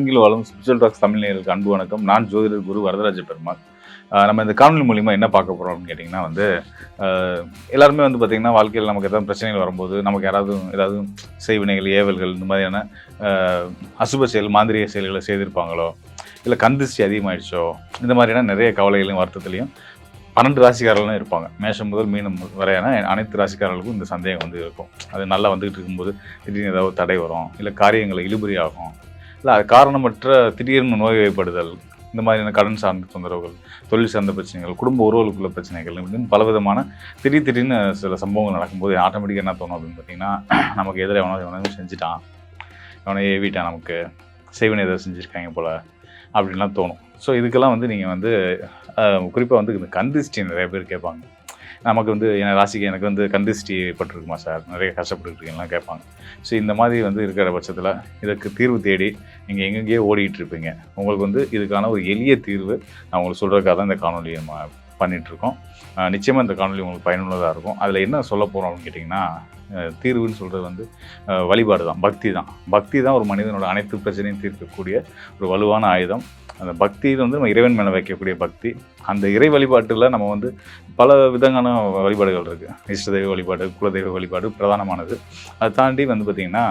உலகில் வாழும் spiritual tax Tamil அன்பு வணக்கம். நான் ஜோதிடர் குரு வரதராஜ பெருமாள். நம்ம இந்த காணொலி மூலிமா என்ன பார்க்க போகிறோம் அப்படின்னு கேட்டிங்கன்னா வந்து எல்லாருமே வந்து பார்த்திங்கன்னா வாழ்க்கையில் நமக்கு ஏதாவது பிரச்சனைகள் வரும்போது நமக்கு யாராவது ஏதாவது செய்வினைகள் ஏவல்கள் இந்த மாதிரியான அசுப செயல் மாந்திரிக செயல்களை செய்திருப்பாங்களோ இல்லை கந்திசி அதிகமாயிடுச்சோ இந்த மாதிரியான நிறைய கவலைகளையும் வருத்தத்துலையும் பன்னெண்டு ராசிக்காரர்களும் இருப்பாங்க. மேஷம் முதல் மீனம் வரையான அனைத்து ராசிக்காரர்களுக்கும் இந்த சந்தேகம் வந்து இருக்கும். அது நல்லா வந்துகிட்டு இருக்கும்போது திடீர்னு ஏதாவது தடை வரும் இல்லை காரியங்களை இழுபறி ஆகும் இல்லை அது காரணமற்ற திடீர்னு நோய் நோய்வாய்ப்படுதல் இந்த மாதிரியான கடன் சார்ந்த தொந்தரவுகள் தொழில் சார்ந்த பிரச்சனைகள் குடும்ப உறவுகளுக்குள்ள பிரச்சனைகள் அப்படின்னு பலவிதமான திடீர் திடீர்னு சில சம்பவங்கள் நடக்கும்போது ஆட்டோமேட்டிக்காக என்ன தோணும் அப்படின்னு பார்த்தீங்கன்னா நமக்கு எதிராக எவனோ எவனோ செஞ்சுட்டான். எவனோ ஏவிட்டான் நமக்கு. செய்வனை எதாவது செஞ்சுருக்காங்க போல் அப்படின்லாம் தோணும். ஸோ இதுக்கெல்லாம் வந்து நீங்கள் வந்து குறிப்பாக வந்து இந்த கந்திஷ்டி நிறைய பேர் கேட்பாங்க. நமக்கு வந்து என் ராசிக்கு எனக்கு வந்து கந்திஷ்டி பட்டிருக்குமா சார்? நிறைய கஷ்டப்பட்டுருக்கீங்கலாம் கேட்பாங்க. ஸோ இந்த மாதிரி வந்து இருக்கிற பட்சத்தில் இதற்கு தீர்வு தேடி நீங்கள் எங்கெங்கேயோ ஓடிக்கிட்டு இருப்பீங்க. உங்களுக்கு வந்து இதுக்கான ஒரு எளிய தீர்வு நான் உங்களுக்கு சொல்கிறதுக்காக தான் இந்த காணொலியை நம்ம பண்ணிகிட்ருக்கோம் நிச்சயமாக இந்த காணொலி உங்களுக்கு பயனுள்ளதாக இருக்கும். அதில் என்ன சொல்ல போகிறோம் அப்படின்னு கேட்டிங்கன்னா தீர்வுன்னு சொல்கிறது வந்து வழிபாடு தான் பக்தி தான். பக்தி தான் ஒரு மனிதனோட அனைத்து பிரச்சனையும் தீர்க்கக்கூடிய ஒரு வலுவான ஆயுதம். அந்த பக்தி வந்து நம்ம இறைவன் மேலே வைக்கக்கூடிய பக்தி. அந்த இறை வழிபாட்டில் நம்ம வந்து பல விதமான வழிபாடுகள் இருக்குது இஷ்ட தெய்வ வழிபாடு குலதெய்வ வழிபாடு பிரதானமானது. அதை தாண்டி வந்து பார்த்திங்கன்னா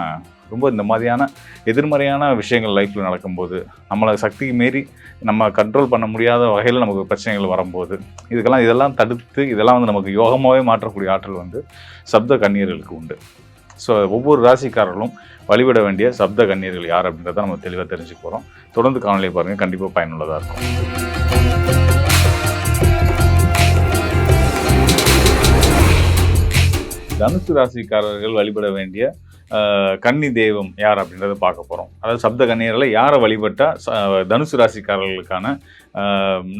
ரொம்ப இந்த மாதிரியான எதிர்மறையான விஷயங்கள் லைஃப்பில் நடக்கும்போது நம்மளை சக்திக்கு மீறி நம்ம கண்ட்ரோல் பண்ண முடியாத வகையில் நமக்கு பிரச்சனைகள் வரும்போது இதுக்கெல்லாம் இதெல்லாம் தடுத்து இதெல்லாம் வந்து நமக்கு யோகமாகவே மாற்றக்கூடிய ஆற்றல் வந்து சப்த கண்ணீர்களுக்கு உண்டு. ஸோ ஒவ்வொரு ராசிக்காரர்களும் வழிபட வேண்டிய சப்த கண்ணீர்கள் யார் அப்படின்றத நம்ம தெளிவாக தெரிஞ்சுக்க போகிறோம் தொடர்ந்து காணொலியை பாருங்கள் கண்டிப்பாக பயனுள்ளதாக இருக்கும். தனுசு ராசிக்காரர்கள் வழிபட வேண்டிய கன்னி தெய்வம் யார் அப்படின்றத பார்க்க போகிறோம் அதாவது சப்த கன்னியரில் யாரை வழிபட்டால் தனுசு ராசிக்காரர்களுக்கான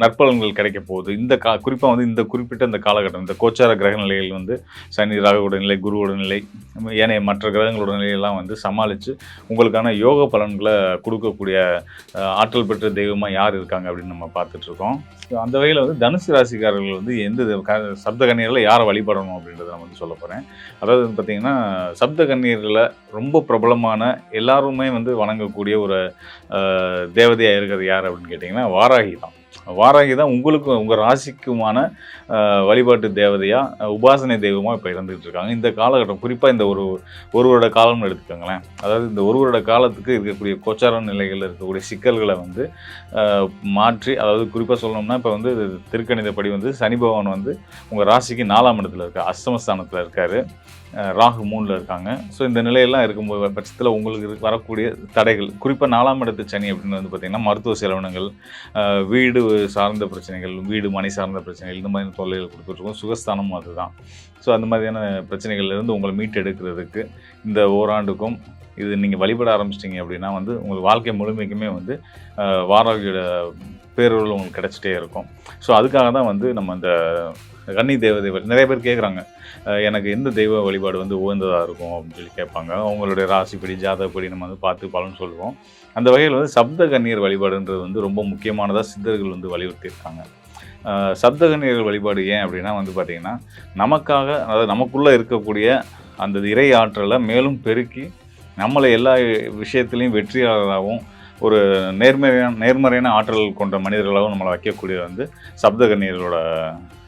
நற்பலன்கள் கிடைக்க போகுது. இந்த கா குறிப்பாக வந்து இந்த குறிப்பிட்ட இந்த காலகட்டம் இந்த கோச்சார கிரக நிலைகள் வந்து சனி ராகுவோட நிலை குருவோட நிலை ஏனைய மற்ற கிரகங்களோட நிலையெல்லாம் வந்து சமாளித்து உங்களுக்கான யோக பலன்களை கொடுக்கக்கூடிய ஆற்றல் பெற்ற தெய்வமாக யார் இருக்காங்க அப்படின்னு நம்ம பார்த்துட்ருக்கோம். அந்த வகையில் வந்து தனுசு ராசிக்காரர்கள் வந்து எந்த க- சப்த கண்ணீரில் யாரை வழிபடணும் அப்படின்றத நான் வந்து சொல்ல போகிறேன் அதாவது வந்து சப்த கண்ணீரில் ரொம்ப பிரபலமான எல்லாருமே வந்து வணங்கக்கூடிய ஒரு தேவதையாக இருக்கிறது யார் அப்படின்னு கேட்டிங்கன்னா வாராகி தான். வாராகி தான் உங்களுக்கும் உங்கள் ராசிக்குமான வழிபாட்டு தேவதையாக உபாசனை தெய்வமாக இப்போ இருந்துகிட்டு இருக்காங்க. இந்த காலகட்டம் குறிப்பாக இந்த ஒரு ஒரு வருட காலம்னு எடுத்துக்கோங்களேன். அதாவது இந்த ஒரு வருட காலத்துக்கு இருக்கக்கூடிய கோச்சார நிலைகளில் இருக்கக்கூடிய சிக்கல்களை வந்து மாற்றி அதாவது குறிப்பாக சொல்லணும்னா இப்போ வந்து திருக்கணிதப்படி வந்து சனி பகவான் வந்து உங்கள் ராசிக்கு நாலாம் இடத்துல இருக்கார் அஷ்டமஸ்தானத்தில் இருக்கார். ராகு மூணில் இருக்காங்க. ஸோ இந்த நிலையெல்லாம் இருக்கும்போது பட்சத்தில் உங்களுக்கு வரக்கூடிய தடைகள் குறிப்பாக நாலாம் இடத்து சனி அப்படின்னு வந்து பார்த்திங்கன்னா மருத்துவ செலவினங்கள் வீடு வீடு சார்ந்த பிரச்சனைகள் வீடு மனை சார்ந்த பிரச்சனைகள் இந்த மாதிரி தொல்லைகள் கொடுத்துட்ருக்கோம். சுகஸ்தானமும் அதுதான். ஸோ அந்த மாதிரியான பிரச்சனைகள்லேருந்து உங்களை மீட்டெடுக்கிறதுக்கு இந்த ஓராண்டுக்கும் இது நீங்கள் வழிபட ஆரம்பிச்சிட்டிங்க அப்படின்னா வந்து உங்கள் வாழ்க்கை முழுமைக்குமே வந்து வாராகியோட பேரொருள் உங்களுக்கு கிடச்சிட்டே இருக்கும். ஸோ அதுக்காக தான் வந்து நம்ம இந்த கன்னி தேவதை நிறைய பேர் கேட்குறாங்க எனக்கு எந்த தெய்வ வழிபாடு வந்து உகந்ததாக இருக்கும் அப்படின்னு சொல்லி கேட்பாங்க. அவங்களுடைய ராசிப்படி ஜாதகப்படி நம்ம வந்து பார்த்து பலன் சொல்லுவோம். அந்த வகையில் வந்து சப்த கண்ணீர் வழிபாடுன்றது வந்து ரொம்ப முக்கியமானதாக சித்தர்கள் வந்து வலியுறுத்தியிருக்காங்க. சப்த கண்ணீர் வழிபாடு ஏன் அப்படின்னா வந்து பார்த்திங்கன்னா நமக்காக அதாவது நமக்குள்ளே இருக்கக்கூடிய அந்த இறை ஆற்றலை மேலும் பெருக்கி நம்மளை எல்லா விஷயத்துலையும் வெற்றியாளராகவும் ஒரு நேர்மறையான நேர்மறையான ஆற்றல் கொண்ட மனிதர்களாகவும் நம்மளை வைக்கக்கூடிய வந்து சப்த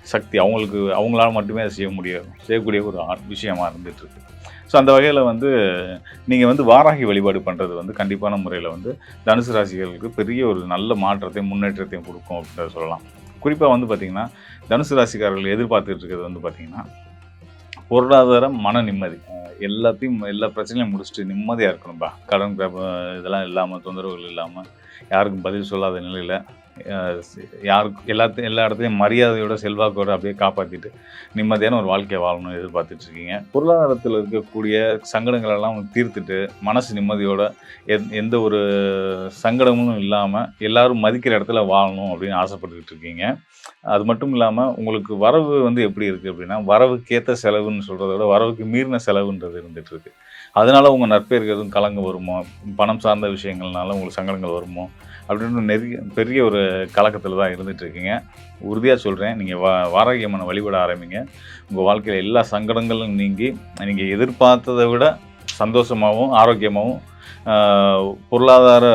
சக்தி. அவங்களுக்கு அவங்களால மட்டுமே அதை செய்ய முடியும் செய்யக்கூடிய ஒரு ஆ- இருந்துகிட்ருக்கு. ஸோ அந்த வகையில் வந்து நீங்கள் வந்து வாராகி வழிபாடு பண்ணுறது வந்து கண்டிப்பான முறையில் வந்து தனுசு ராசிகளுக்கு பெரிய ஒரு நல்ல மாற்றத்தையும் முன்னேற்றத்தையும் கொடுக்கும் அப்படின்றத சொல்லலாம். குறிப்பாக வந்து பார்த்திங்கன்னா தனுசு ராசிக்காரர்கள் எதிர்பார்த்துட்டு இருக்கிறது வந்து பார்த்திங்கன்னா பொருளாதாரம் மன நிம்மதி. எல்லாத்தையும் எல்லா பிரச்சனையும் முடிச்சுட்டு நிம்மதியாக இருக்கணும்பா. கடன் இதெல்லாம் இல்லாமல் தொந்தரவுகள் இல்லாமல் யாருக்கும் பதில் சொல்லாத நிலையில் யாருக்கு எல்லாத்தையும் எல்லா இடத்துலையும் மரியாதையோட செல்வாக்கோட அப்படியே காப்பாற்றிட்டு நிம்மதியான ஒரு வாழ்க்கையை வாழணும்னு எதிர்பார்த்துட்டு இருக்கீங்க பொருளாதாரத்தில் இருக்கக்கூடிய சங்கடங்கள் எல்லாம் தீர்த்துட்டு மனசு நிம்மதியோட எந் எந்த ஒரு சங்கடமும் இல்லாமல் எல்லாரும் மதிக்கிற இடத்துல வாழணும் அப்படின்னு ஆசைப்பட்டுக்கிட்டு இருக்கீங்க அது மட்டும் இல்லாமல் உங்களுக்கு வரவு வந்து எப்படி இருக்குது அப்படின்னா வரவுக்கேற்ற செலவுன்னு சொல்கிறத விட வரவுக்கு மீறின செலவுன்றது இருந்துட்டு இருக்கு அதனால் உங்கள் நற்பெயருக்கு எதுவும் கலங்க வருமோ? பணம் சார்ந்த விஷயங்கள்னால உங்களுக்கு சங்கடங்கள் வருமோ? அப்படின்னு நிறைய பெரிய ஒரு கலக்கத்தில் தான் இருந்துகிட்ருக்கீங்க. உறுதியாக சொல்கிறேன் நீங்கள் வா வாராகியம்மனை வழிபட ஆரம்பிங்க. உங்கள் வாழ்க்கையில் எல்லா சங்கடங்களும் நீங்கி நீங்கள் எதிர்பார்த்ததை விட சந்தோஷமாகவும் ஆரோக்கியமாகவும் பொருளாதார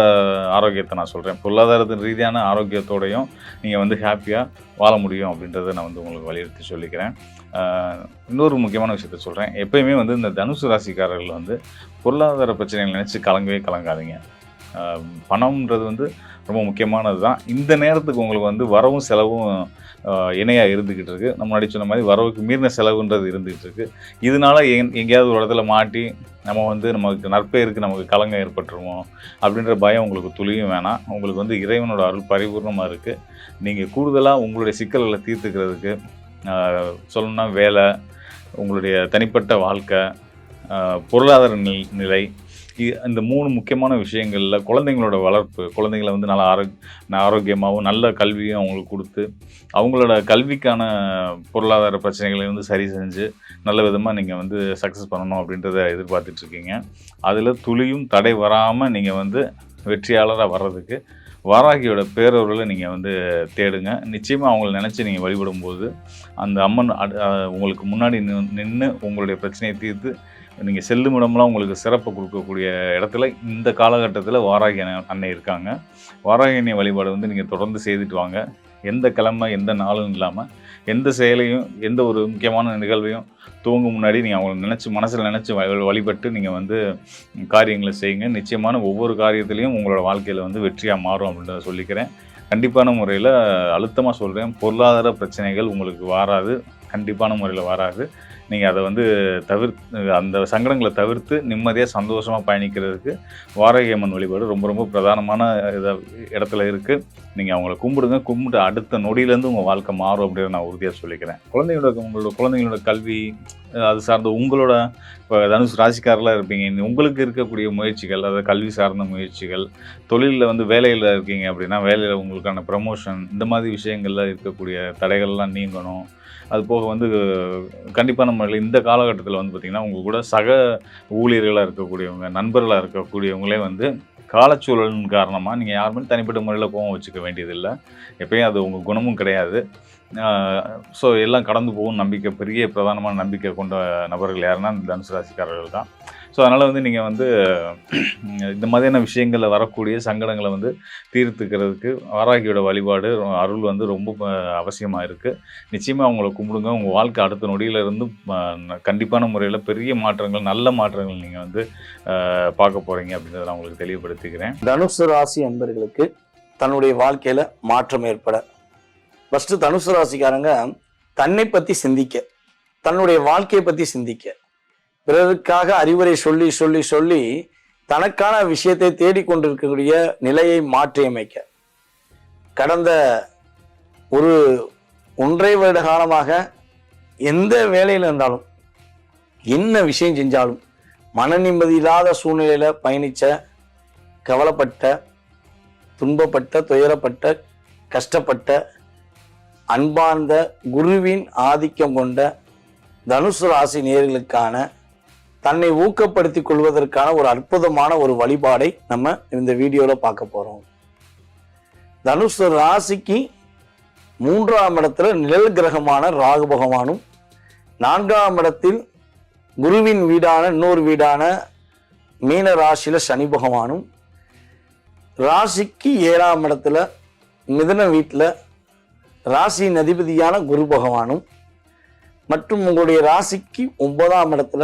ஆரோக்கியத்தை நான் சொல்கிறேன் பொருளாதாரத்தின் ரீதியான ஆரோக்கியத்தோடையும் நீங்கள் வந்து ஹாப்பியாக வாழ முடியும் அப்படின்றத நான் வந்து உங்களுக்கு வலியுறுத்தி சொல்லிக்கிறேன். இன்னொரு முக்கியமான விஷயத்த சொல்கிறேன் எப்பயுமே வந்து இந்த தனுசு ராசிக்காரர்கள் வந்து பொருளாதார பிரச்சனைகள் நினச்சி கலங்கவே கலங்காதீங்க. பணம்ன்றது வந்து ரொம்ப முக்கியமானது தான். இந்த நேரத்துக்கு உங்களுக்கு வந்து வரவும் செலவும் இணையாக இருந்துக்கிட்டு இருக்குது நம்ம முன்னாடி சொன்ன மாதிரி வரவுக்கு மீறின செலவுன்றது இருந்துகிட்டு இருக்குது இதனால எங் எங்கேயாவது ஒரு இடத்துல மாட்டி நம்ம வந்து நமக்கு நற்பெயருக்கு நமக்கு கலங்கம் ஏற்பட்டுருமோ அப்படின்ற பயம் உங்களுக்கு துளியும் வேணாம். உங்களுக்கு வந்து இறைவனோட அருள் பரிபூர்ணமாக இருக்குது நீங்கள் கூடுதலாக உங்களுடைய சிக்கல்களை தீர்த்துக்கிறதுக்கு சொல்லணும்னா வேலை உங்களுடைய தனிப்பட்ட வாழ்க்கை பொருளாதார நிலை இந்த மூணு முக்கியமான விஷயங்களில் குழந்தைங்களோட வளர்ப்பு குழந்தைங்களை வந்து நல்லா ஆரோக் ஆரோக்கியமாகவும் நல்ல கல்வியும் அவங்களுக்கு கொடுத்து அவங்களோட கல்விக்கான பொருளாதார பிரச்சனைகளை வந்து சரி செஞ்சு நல்ல விதமாக நீங்கள் வந்து சக்ஸஸ் பண்ணணும் அப்படின்றத எதிர்பார்த்துட்ருக்கீங்க அதில் துளியும் தடை வராமல் நீங்கள் வந்து வெற்றியாளராக வர்றதுக்கு வாராகியோட பேரவர்களை நீங்கள் வந்து தேடுங்க. நிச்சயமாக அவங்கள நினச்சி நீங்கள் வழிபடும்போது அந்த அம்மன் அடு- உங்களுக்கு முன்னாடி நின்று உங்களுடைய பிரச்சனையை தீர்த்து நீங்கள் செல்லும் இடம்லாம் உங்களுக்கு சிறப்பு கொடுக்கக்கூடிய இடத்துல இந்த காலகட்டத்தில் வாராகி அன்னை- அன்னை இருக்காங்க. வாராகி அன்னை வழிபாடு வந்து நீங்கள் தொடர்ந்து செய்துட்டு வாங்க. எந்த கிழமை எந்த நாளும் இல்லாமல் எந்த செயலையும் எந்த ஒரு முக்கியமான நிகழ்வையும் தூங்கும் முன்னாடி நீங்கள் அவங்களை நினச்சி மனசில் நினச்சி வழிபட்டு நீங்கள் வந்து காரியங்களை செய்யுங்க. நிச்சயமான ஒவ்வொரு காரியத்திலையும் உங்களோட வாழ்க்கையில் வந்து வெற்றியாக மாறும் அப்படின்றத சொல்லிக்கிறேன். கண்டிப்பான முறையில் அழுத்தமாக சொல்கிறேன் பொருளாதார பிரச்சனைகள் உங்களுக்கு வராது. கண்டிப்பான முறையில் வராது. நீங்கள் அதை வந்து தவிர்த்து அந்த சங்கடங்களை தவிர்த்து நிம்மதியாக சந்தோஷமாக பயணிக்கிறதுக்கு வாரகியம்மன் வழிபாடு ரொம்ப ரொம்ப பிரதானமான இதை இடத்துல இருக்குது நீங்கள் அவங்கள கும்பிடுங்க. கும்பிட்டு அடுத்த நொடியிலேருந்து உங்கள் வாழ்க்கை மாறும் அப்படின்னு நான் உறுதியாக சொல்லிக்கிறேன். குழந்தைங்களோட உங்களோட குழந்தைங்களோட கல்வி அது சார்ந்த உங்களோட இப்போ தனுஷ் ராசிக்காரெலாம் இருப்பீங்க. உங்களுக்கு இருக்கக்கூடிய முயற்சிகள் அதாவது கல்வி சார்ந்த முயற்சிகள் தொழிலில் வந்து வேலையில் இருக்கீங்க அப்படின்னா வேலையில் உங்களுக்கான ப்ரமோஷன் இந்த மாதிரி விஷயங்களில் இருக்கக்கூடிய தடைகள்லாம் நீங்கணும். அது போக வந்து கண்டிப்பாக நம்ம இந்த காலகட்டத்தில் வந்து பார்த்திங்கன்னா உங்கள் கூட சக ஊழியர்களாக இருக்கக்கூடியவங்க நண்பர்களாக இருக்கக்கூடியவங்களே வந்து காலச்சூழலின் காரணமாக நீங்கள் யாருமே தனிப்பட்ட முறையில் கோவம் வச்சுக்க வேண்டியதில்லை. எப்பயும் அது உங்கள் குணமும் கிடையாது. ஸோ எல்லாம் கடந்து போகும் நம்பிக்கை பெரிய பிரதானமான நம்பிக்கை கொண்ட நபர்கள் யாருன்னா இந்த தனுசு ராசிக்காரர்கள் தான். ஸோ அதனால் வந்து நீங்கள் வந்து இந்த மாதிரியான விஷயங்களில் வரக்கூடிய சங்கடங்களை வந்து தீர்த்துக்கிறதுக்கு வாராகியோட வழிபாடு அருள் வந்து ரொம்ப அவசியமாக இருக்குது நிச்சயமாக அவங்கள கும்பிடுங்க. உங்கள் வாழ்க்கை அடுத்த நொடியிலிருந்து கண்டிப்பான முறையில் பெரிய மாற்றங்கள் நல்ல மாற்றங்கள் நீங்கள் வந்து பார்க்க போகிறீங்க அப்படின்றத நான் உங்களுக்கு தெளிவுபடுத்திக்கிறேன். தனுசு ராசி அன்பர்களுக்கு தன்னுடைய வாழ்க்கையில் மாற்றம் ஏற்பட. ஃபஸ்ட்டு தனுசு ராசிக்காரங்க தன்னை பற்றி சிந்திக்க தன்னுடைய வாழ்க்கையை பற்றி சிந்திக்க. பிறருக்காக அறிவுரை சொல்லி சொல்லி சொல்லி தனக்கான விஷயத்தை தேடிக்கொண்டிருக்கக்கூடிய நிலையை மாற்றியமைக்க. கடந்த ஒரு ஒன்றை வருட காலமாக எந்த வேலையில் இருந்தாலும் என்ன விஷயம் செஞ்சாலும் மன நிம்மதி இல்லாத சூழ்நிலையில பயணிச்ச கவலைப்பட்ட துன்பப்பட்ட துயரப்பட்ட கஷ்டப்பட்ட அன்பார்ந்த குருவின் ஆதிக்கம் கொண்ட தனுசு ராசி நேர்களுக்கான தன்னை ஊக்கப்படுத்திக் கொள்வதற்கான ஒரு அற்புதமான ஒரு வழிபாடை நம்ம இந்த வீடியோல பார்க்க போறோம். தனுசு ராசிக்கு மூன்றாம் இடத்துல நிழல் கிரகமான ராகு பகவானும் நான்காம் இடத்தில் குருவின் வீடான இன்னொரு வீடான மீன ராசியில சனி பகவானும் ராசிக்கு ஏழாம் இடத்துல மிதன வீட்டில் ராசியின் அதிபதியான குரு பகவானும் மற்றும் உங்களுடைய ராசிக்கு ஒன்பதாம் இடத்துல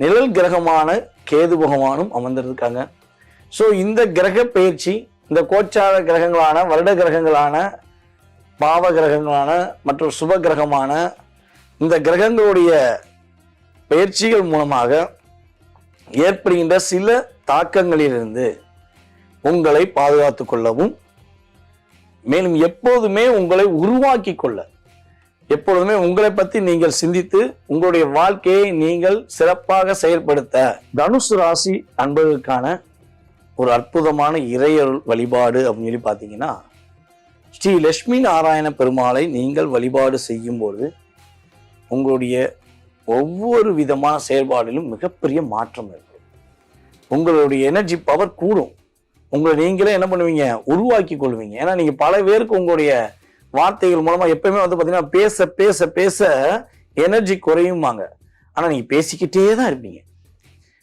நிழல் கிரகமான கேது பகவானும் அமர்ந்திருக்காங்க. ஸோ இந்த கிரக பயிற்சி இந்த கோச்சார கிரகங்களான வருட கிரகங்களான பாவ கிரகங்களான மற்றும் சுப கிரகமான இந்த கிரகங்களுடைய பயிற்சிகள் மூலமாக ஏற்படுகின்ற சில தாக்கங்களிலிருந்து உங்களை பாதுகாத்து கொள்ளவும் மேலும் எப்போதுமே உங்களை உருவாக்கி கொள்ள எப்பொழுதுமே உங்களை பத்தி நீங்கள் சிந்தித்து உங்களுடைய வாழ்க்கையை நீங்கள் சிறப்பாக செயல்படுத்த. தனுசு ராசி அன்பர்களுக்கான ஒரு அற்புதமான இறையருள் வழிபாடு அப்படின்னு சொல்லி பார்த்தீங்கன்னா ஸ்ரீ லட்சுமி நாராயண பெருமாளை நீங்கள் வழிபாடு செய்யும்போது உங்களுடைய ஒவ்வொரு விதமான செயல்பாடிலும் மிகப்பெரிய மாற்றம் இருக்கும் உங்களுடைய எனர்ஜி பவர் கூடும். உங்களை நீங்களே என்ன பண்ணுவீங்க? உருவாக்கி கொள்வீங்க. ஏன்னா நீங்கள் பல பேருக்கு உங்களுடைய வார்த்தைகள் மூலமா எப்பயுமே வந்து பாத்தீங்கன்னா பேச பேச பேச எனர்ஜி குறையுமாங்க ஆனா நீங்க பேசிக்கிட்டே தான் இருப்பீங்க.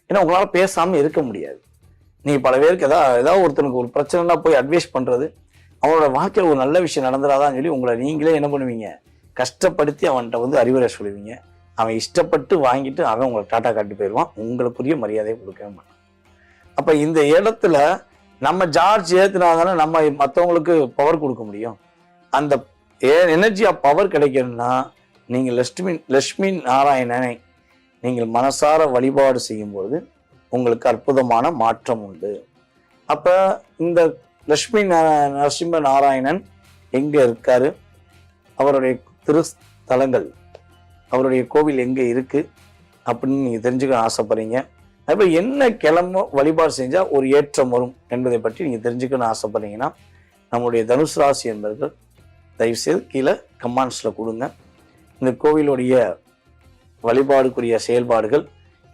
ஏன்னா உங்களால் பேசாமல் இருக்க முடியாது. நீங்கள் பல பேருக்கு ஏதாவது ஏதாவது ஒருத்தனுக்கு ஒரு பிரச்சனைனா போய் அட்வைஸ் பண்ணுறது அவனோட வாழ்க்கையில் ஒரு நல்ல விஷயம் நடந்துடாதான்னு சொல்லி உங்களை நீங்களே என்ன பண்ணுவீங்க? கஷ்டப்படுத்தி அவன்கிட்ட வந்து அறிவுரை சொல்லுவீங்க. அவன் இஷ்டப்பட்டு வாங்கிட்டு அவன் உங்களை டாட்டா காட்டி போயிடுவான். உங்களுக்குரிய மரியாதையை கொடுக்கவே மாட்டான். அப்போ இந்த இடத்துல நம்ம ஜார்ஜ் ஏத்துனாதானே நம்ம மற்றவங்களுக்கு பவர் கொடுக்க முடியும்? அந்த எனர்ஜி ஆஃப் பவர் கிடைக்கணும்னா நீங்கள் லட்சுமி லட்சுமி நாராயணனை நீங்கள் மனசார வழிபாடு செய்யும்போது உங்களுக்கு அற்புதமான மாற்றம் உண்டு. அப்போ இந்த லட்சுமி நரசிம்ம நாராயணன் எங்கே இருக்கார்? அவருடைய திருஸ்தலங்கள் அவருடைய கோவில் எங்கே இருக்குது அப்படின்னு நீங்கள் தெரிஞ்சுக்க ஆசைப்படுறீங்க. அப்போ என்ன கிழமை வழிபாடு செஞ்சால் ஒரு ஏற்றம் வரும் என்பதை பற்றி நீங்கள் தெரிஞ்சுக்கணும்னு ஆசைப்படுறீங்கன்னா நம்முடைய தனுசு ராசி என்பர்கள் தயவுசெய்து கீழே கமெண்ட்ஸில் கொடுங்க. இந்த கோவிலுடைய வழிபாடுக்குரிய செயல்பாடுகள்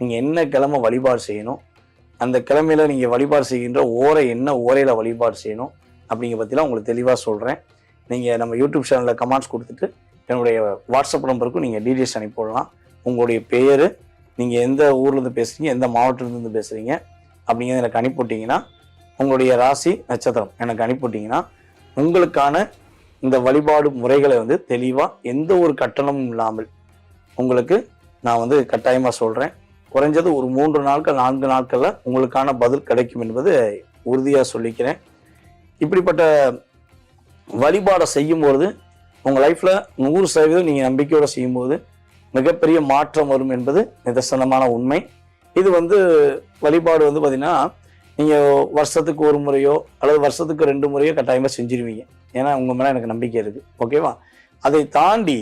நீங்கள் என்ன கிழமை வழிபாடு செய்யணும் அந்த கிழமையில நீங்கள் வழிபாடு செய்கின்ற ஓரை என்ன ஓரையில் வழிபாடு செய்யணும் அப்படிங்கிற பற்றிலாம் உங்களுக்கு தெளிவாக சொல்கிறேன் நீங்கள் நம்ம யூடியூப் சேனலில் கமெண்ட்ஸ் கொடுத்துட்டு என்னுடைய வாட்ஸ்அப் நம்பருக்கும் நீங்கள் டீட்டெயில்ஸ் அனுப்பிவிடலாம் உங்களுடைய பெயர் நீங்கள் எந்த ஊர்லேருந்து பேசுகிறீங்க எந்த மாவட்டத்துலேருந்து பேசுகிறீங்க அப்படிங்கிறத எனக்கு அனுப்பிவிட்டிங்கன்னா உங்களுடைய ராசி நட்சத்திரம் எனக்கு அனுப்பிவிட்டீங்கன்னா உங்களுக்கான இந்த வழிபாடு முறைகளை வந்து தெளிவாக எந்த ஒரு கட்டணமும் இல்லாமல் உங்களுக்கு நான் வந்து கட்டாயமாக சொல்கிறேன் குறைஞ்சது ஒரு மூன்று நாட்கள் நான்கு நாட்களில் உங்களுக்கான பதில் கிடைக்கும் என்பது உறுதியாக சொல்லிக்கிறேன். இப்படிப்பட்ட வழிபாடை செய்யும்பொழுது உங்கள் லைஃப்பில் நூறு சதவீதம் நீங்கள் நம்பிக்கையோடு செய்யும்போது மிகப்பெரிய மாற்றம் வரும் என்பது நிதர்சனமான உண்மை. இது வந்து வழிபாடு வந்து பார்த்திங்கன்னா நீங்கள் வருஷத்துக்கு ஒரு முறையோ அல்லது வருஷத்துக்கு ரெண்டு முறையோ கட்டாயமாக செஞ்சிருவீங்க. ஏன்னா உங்கள் மேலே எனக்கு நம்பிக்கை இருக்குது ஓகேவா அதை தாண்டி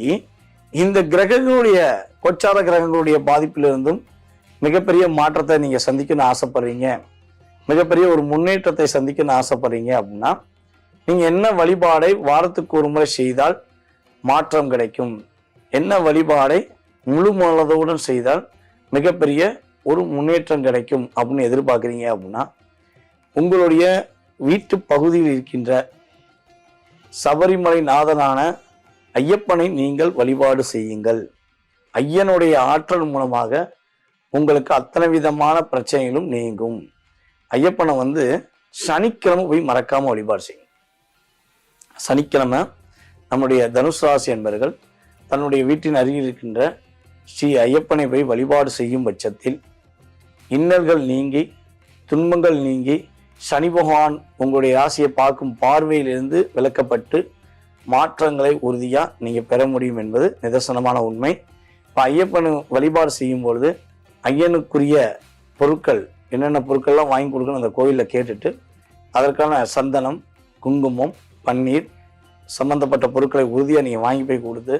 இந்த கிரகங்களுடைய கொச்சார கிரகங்களுடைய பாதிப்பிலிருந்தும் மிகப்பெரிய மாற்றத்தை நீங்கள் சந்திக்கணும்னு ஆசைப்படுறீங்க. மிகப்பெரிய ஒரு முன்னேற்றத்தை சந்திக்கணும்னு ஆசைப்படுறீங்க அப்படின்னா நீங்கள் என்ன வழிபாடை வாரத்துக்கு ஒரு முறை செய்தால் மாற்றம் கிடைக்கும். என்ன வழிபாடை முழு மனதுடன் செய்தால் மிகப்பெரிய ஒரு முன்னேற்றம் கிடைக்கும் அப்படின்னு எதிர்பார்க்குறீங்க அப்படின்னா உங்களுடைய வீட்டு பகுதியில் இருக்கின்ற சபரிமலை நாதனான ஐயப்பனை நீங்கள் வழிபாடு செய்யுங்கள். ஐயனுடைய ஆற்றல் மூலமாக உங்களுக்கு அத்தனை விதமான பிரச்சனைகளும் நீங்கும். ஐயப்பனை வந்து சனிக்கிழமை போய் மறக்காமல் வழிபாடு செய்யும் சனிக்கிழமை நம்முடைய தனுசு ராசி என்பர்கள் தன்னுடைய வீட்டின் அருகில் இருக்கின்ற ஸ்ரீ ஐயப்பனை போய் வழிபாடு செய்யும் பட்சத்தில் இன்னல்கள் நீங்கி துன்பங்கள் நீங்கி சனி பகவான் உங்களுடைய ராசியை பார்க்கும் பார்வையிலிருந்து விலக்கப்பட்டு மாற்றங்களை உறுதியாக நீங்கள் பெற முடியும் என்பது நிதர்சனமான உண்மை. இப்போ ஐயப்பனு வழிபாடு செய்யும் பொழுது ஐயனுக்குரிய பொருட்கள் என்னென்ன பொருட்கள்லாம் வாங்கி கொடுக்கணும் அந்த கோயிலில் கேட்டுட்டு அதற்கான சந்தனம் குங்குமம் பன்னீர் சம்பந்தப்பட்ட பொருட்களை உறுதியாக நீங்கள் வாங்கி போய் கொடுத்து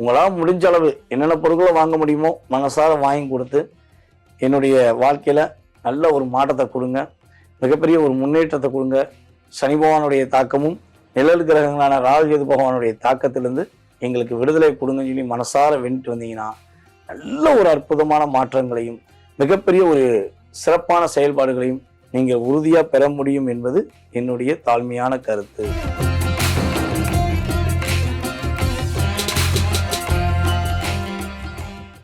உங்களால் முடிஞ்ச அளவு என்னென்ன பொருட்களை வாங்க முடியுமோ மனசார வாங்கி கொடுத்து என்னுடைய வாழ்க்கையில் நல்ல ஒரு மாற்றத்தை கொடுங்க. மிகப்பெரிய ஒரு முன்னேற்றத்தை கொடுங்க. சனி பகவானுடைய தாக்கமும் நிழல் கிரகங்களான ராகுகேது பகவானுடைய தாக்கத்திலிருந்து எங்களுக்கு விடுதலை கொடுங்கன்னு சொல்லி மனசார வென்ட்டு வந்தீங்கன்னா நல்ல ஒரு அற்புதமான மாற்றங்களையும் மிகப்பெரிய ஒரு சிறப்பான செயல்பாடுகளையும் நீங்கள் உறுதியாக பெற முடியும் என்பது என்னுடைய தாழ்மையான கருத்து.